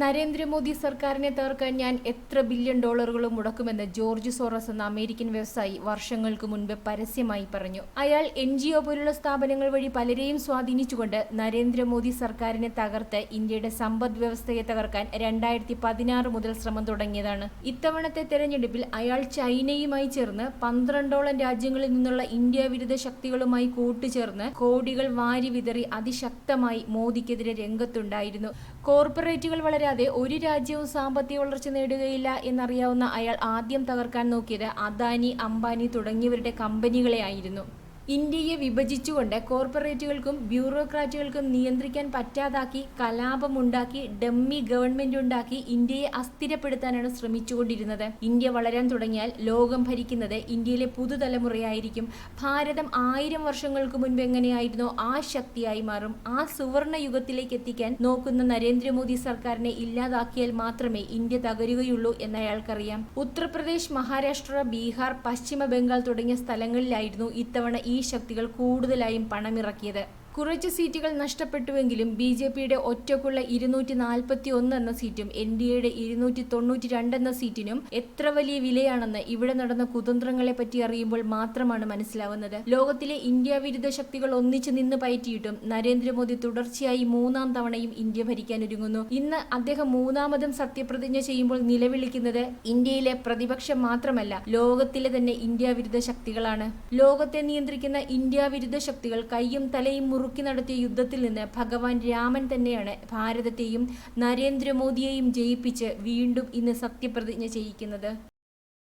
നരേന്ദ്രമോദി സർക്കാരിനെ തകർക്കാൻ ഞാൻ എത്ര ബില്യൺ ഡോളറുകളും മുടക്കുമെന്ന് ജോർജ് സോറസ് എന്ന അമേരിക്കൻ വ്യവസായി വർഷങ്ങൾക്ക് മുൻപ് പരസ്യമായി പറഞ്ഞു. അയാൾ എൻ ജി ഒ പോലുള്ള സ്ഥാപനങ്ങൾ വഴി പലരെയും സ്വാധീനിച്ചുകൊണ്ട് നരേന്ദ്രമോദി സർക്കാരിനെ തകർത്ത് ഇന്ത്യയുടെ സമ്പദ് വ്യവസ്ഥയെ തകർക്കാൻ രണ്ടായിരത്തി പതിനാറ് മുതൽ ശ്രമം തുടങ്ങിയതാണ്. ഇത്തവണത്തെ തെരഞ്ഞെടുപ്പിൽ അയാൾ ചൈനയുമായി ചേർന്ന് പന്ത്രണ്ടോളം രാജ്യങ്ങളിൽ നിന്നുള്ള ഇന്ത്യ വിരുദ്ധ ശക്തികളുമായി കൂട്ടുചേർന്ന് കോടികൾ വാരി വിതറി അതിശക്തമായി മോദിക്കെതിരെ രംഗത്തുണ്ടായിരുന്നു. കോർപ്പറേറ്റുകൾ വളരാതെ ഒരു രാജ്യവും സാമ്പത്തിക വളർച്ച നേടുകയില്ല എന്നറിയാവുന്ന അയാൾ ആദ്യം തകർക്കാൻ നോക്കിയത് അദാനി അംബാനി തുടങ്ങിയവരുടെ കമ്പനികളെ ആയിരുന്നു ഇന്ത്യയെ വിഭജിച്ചുകൊണ്ട് കോർപ്പറേറ്റുകൾക്കും ബ്യൂറോക്രാറ്റുകൾക്കും നിയന്ത്രിക്കാൻ പറ്റാതാക്കി കലാപമുണ്ടാക്കി ഡമ്മി ഗവൺമെന്റ് ഉണ്ടാക്കി ഇന്ത്യയെ അസ്ഥിരപ്പെടുത്താനാണ് ശ്രമിച്ചുകൊണ്ടിരുന്നത്. ഇന്ത്യ വളരാൻ തുടങ്ങിയാൽ ലോകം ഭരിക്കുന്നത് ഇന്ത്യയിലെ പുതുതലമുറയായിരിക്കും. ഭാരതം ആയിരം വർഷങ്ങൾക്ക് മുൻപ് എങ്ങനെയായിരുന്നോ ആ ശക്തിയായി മാറും. ആ സുവർണ യുഗത്തിലേക്ക് എത്തിക്കാൻ നോക്കുന്ന നരേന്ദ്രമോദി സർക്കാരിനെ ഇല്ലാതാക്കിയാൽ മാത്രമേ ഇന്ത്യ തകരുകയുള്ളൂ എന്ന് അയാൾക്കറിയാം ഉത്തർപ്രദേശ് മഹാരാഷ്ട്ര ബീഹാർ പശ്ചിമ ബംഗാൾ തുടങ്ങിയ സ്ഥലങ്ങളിലായിരുന്നു ഇത്തവണ ഈ ശക്തികൾ കൂടുതലായും പണമിറക്കിയത്. കുറച്ച് സീറ്റുകൾ നഷ്ടപ്പെട്ടുവെങ്കിലും ബി ജെ പിയുടെ ഒറ്റക്കുള്ള ഇരുന്നൂറ്റി നാൽപ്പത്തി ഒന്ന് എന്ന സീറ്റും എൻ ഡി എയുടെ ഇരുന്നൂറ്റി തൊണ്ണൂറ്റി രണ്ട് എന്ന സീറ്റിനും എത്ര വലിയ വിലയാണെന്ന് ഇവിടെ നടന്ന കുതന്ത്രങ്ങളെ പറ്റി അറിയുമ്പോൾ മാത്രമാണ് മനസ്സിലാവുന്നത്. ലോകത്തിലെ ഇന്ത്യ വിരുദ്ധ ശക്തികൾ ഒന്നിച്ചു നിന്ന് പയറ്റിയിട്ടും നരേന്ദ്രമോദി തുടർച്ചയായി മൂന്നാം തവണയും ഇന്ത്യ ഭരിക്കാൻ ഒരുങ്ങുന്നു. ഇന്ന് അദ്ദേഹം മൂന്നാമതും സത്യപ്രതിജ്ഞ ചെയ്യുമ്പോൾ നിലവിളിക്കുന്നത് ഇന്ത്യയിലെ പ്രതിപക്ഷം മാത്രമല്ല ലോകത്തിലെ തന്നെ ഇന്ത്യ വിരുദ്ധ ശക്തികളാണ്. ലോകത്തെ നിയന്ത്രിക്കുന്ന ഇന്ത്യ വിരുദ്ധ ശക്തികൾ കൈയും തലയും മുറുക്കി നടത്തിയ യുദ്ധത്തിൽ നിന്ന് ഭഗവാൻ രാമൻ തന്നെയാണ് ഭാരതത്തെയും നരേന്ദ്രമോദിയെയും ജയിപ്പിച്ച് വീണ്ടും ഇന്ന് സത്യപ്രതിജ്ഞ ചെയ്യിക്കുന്നത്.